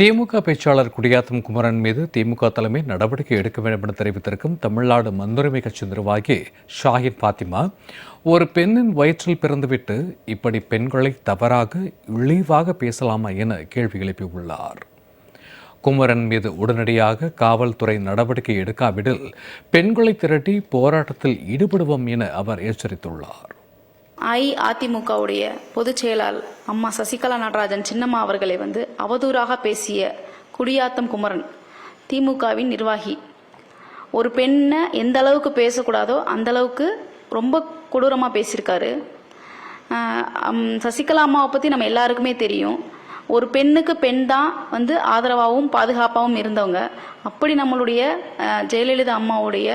திமுக பேச்சாளர் குடியாத்தம் குமரன் மீது திமுக தலைமை நடவடிக்கை எடுக்க வேண்டும் என தெரிவித்திருக்கும் தமிழ்நாடு மந்துரிமை கட்சி நிர்வாகி ஷாஹின் பாத்திமா ஒரு பெண்ணின் வயிற்றில் பிறந்துவிட்டு இப்படி பெண்களை தவறாக இழிவாக பேசலாமா என கேள்வி எழுப்பியுள்ளார். குமரன் மீது உடனடியாக காவல்துறை நடவடிக்கை எடுக்காவிடில் பெண்களை திரட்டி போராட்டத்தில் ஈடுபடுவோம் என அவர் எச்சரித்துள்ளார். அஇஅதிமுகவுடைய பொதுச் செயலாளர் அம்மா சசிகலா நடராஜன் சின்னம்மா அவர்களை வந்து அவதூறாக பேசிய குடியாத்தம் குமரன் திமுகவின் நிர்வாகி. ஒரு பெண்ணை எந்த அளவுக்கு பேசக்கூடாதோ அந்த அளவுக்கு ரொம்ப கொடூரமாக பேசியிருக்காரு. சசிகலா அம்மாவை பற்றி நம்ம எல்லாருக்குமே தெரியும். ஒரு பெண்ணுக்கு பெண் தான் வந்து ஆதரவாகவும் பாதுகாப்பாகவும் இருந்தவங்க. அப்படி நம்மளுடைய ஜெயலலிதா அம்மாவுடைய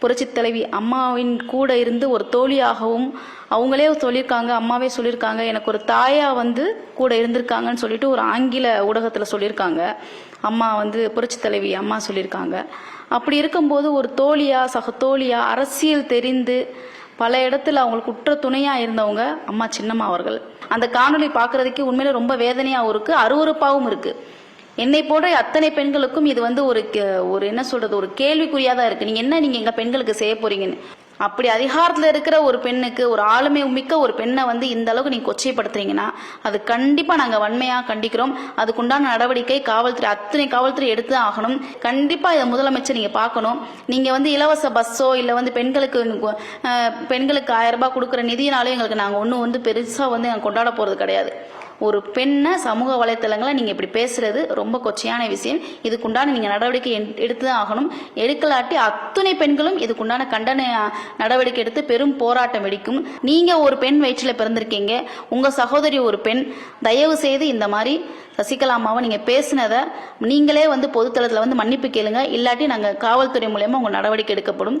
புரட்சித் தலைவி அம்மாவின் கூட இருந்து ஒரு தோழியாகவும் அவங்களே சொல்லியிருக்காங்க அம்மாவே சொல்லியிருக்காங்க எனக்கு ஒரு தாயா வந்து கூட இருந்திருக்காங்கன்னு சொல்லிட்டு ஒரு ஆங்கில ஊடகத்தில் சொல்லியிருக்காங்க. அம்மா வந்து புரட்சித் தலைவி அம்மா சொல்லியிருக்காங்க. அப்படி இருக்கும்போது ஒரு தோழியா சக தோழியா அரசியல் தெரிந்து பல இடத்துல அவங்களுக்கு குற்ற துணையா இருந்தவங்க அம்மா சின்னம்மா அவர்கள். அந்த காணொளி பார்க்கறதுக்கு உண்மையில ரொம்ப வேதனையாகவும் இருக்கு அருவறுப்பாகவும் இருக்கு. என்னை போன்ற அத்தனை பெண்களுக்கும் இது வந்து ஒரு கே- ஒரு என்ன சொல்றது ஒரு கேள்விக்குறியா தான் இருக்கு. நீங்க என்ன நீங்க எங்க பெண்களுக்கு செய்ய போறீங்கன்னு? அப்படி அதிகாரத்தில் இருக்கிற ஒரு பெண்ணுக்கு ஒரு ஆளுமை மிக்க ஒரு பெண்ணை வந்து இந்த அளவுக்கு நீங்க கொச்சைப்படுத்துறீங்கன்னா அது கண்டிப்பா நாங்கள் வன்மையா கண்டிக்கிறோம். அதுக்குண்டான நடவடிக்கை காவல்துறை அத்தனை காவல்துறை எடுத்து தான் ஆகணும். கண்டிப்பா இதை முதலமைச்சர் நீங்க பார்க்கணும். நீங்க வந்து இலவச பஸ்ஸோ இல்லை வந்து பெண்களுக்கு பெண்களுக்கு ஆயிரம் ரூபாய் கொடுக்குற நிதியினாலும் எங்களுக்கு நாங்கள் ஒன்றும் வந்து பெருசாக வந்து நாங்கள் கொண்டாட போறது கிடையாது. ஒரு பெண்ணை சமூக வலைத்தளங்களை நீங்கள் இப்படி பேசுறது ரொம்ப கொச்சையான விஷயம். இதுக்குண்டான நீங்கள் நடவடிக்கை எடுத்து தான் ஆகணும். எடுக்கலாட்டி அத்துணை பெண்களும் இதுக்குண்டான கண்டன நடவடிக்கை எடுத்து பெரும் போராட்டம் வெடிக்கும். நீங்கள் ஒரு பெண் வயிற்றில் பிறந்திருக்கீங்க. உங்கள் சகோதரி ஒரு பெண். தயவு செய்து இந்த மாதிரி சசிகலா அம்மாவை நீங்கள் பேசினதை நீங்களே வந்து பொதுத்தளத்தில் வந்து மன்னிப்பு கேளுங்க. இல்லாட்டி நாங்கள் காவல்துறை மூலயமா உங்கள் நடவடிக்கை எடுக்கப்படும்.